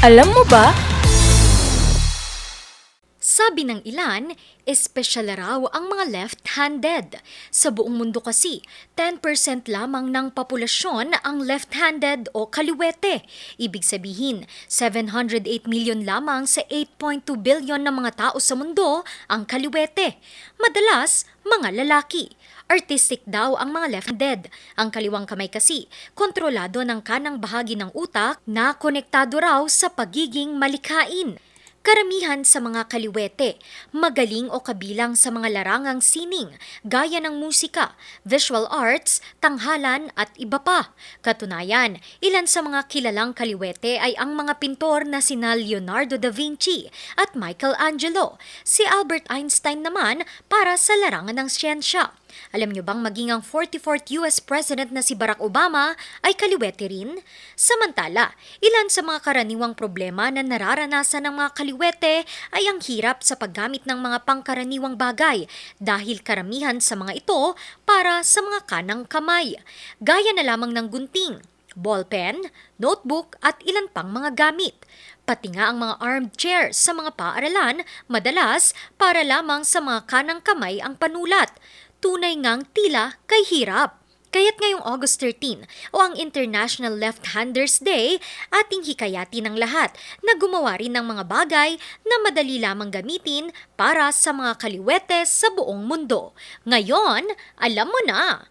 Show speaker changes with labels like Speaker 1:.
Speaker 1: Alam mo ba?
Speaker 2: Sabi ng ilan, espesyal raw ang mga left-handed. Sa buong mundo kasi, 10% lamang ng populasyon ang left-handed o kaliwete. Ibig sabihin, 708 million lamang sa 8.2 billion ng mga tao sa mundo ang kaliwete. Madalas, mga lalaki. Artistic daw ang mga left-handed. Ang kaliwang kamay kasi, kontrolado ng kanang bahagi ng utak na konektado raw sa pagiging malikain. Karamihan sa mga kaliwete, magaling o kabilang sa mga larangang sining, gaya ng musika, visual arts, tanghalan at iba pa. Katunayan, ilan sa mga kilalang kaliwete ay ang mga pintor na sina Leonardo da Vinci at Michelangelo. Si Albert Einstein naman para sa larangan ng siyensya. Alam niyo bang maging ang 44th US President na si Barack Obama ay kaliwete rin? Samantala, ilan sa mga karaniwang problema na nararanasan ng mga kaliwete ay ang hirap sa paggamit ng mga pangkaraniwang bagay dahil karamihan sa mga ito para sa mga kanang kamay. Gaya na lamang ng gunting, ballpen, notebook at ilan pang mga gamit. Pati nga ang mga armchair sa mga paaralan, madalas para lamang sa mga kanang kamay ang panulat. Tunay ngang tila kay hirap. Kaya't ngayong August 13 o ang International Left-Handers Day, ating hikayati ng lahat na gumawa rin ng mga bagay na madali lamang gamitin para sa mga kaliwete sa buong mundo. Ngayon, alam mo na!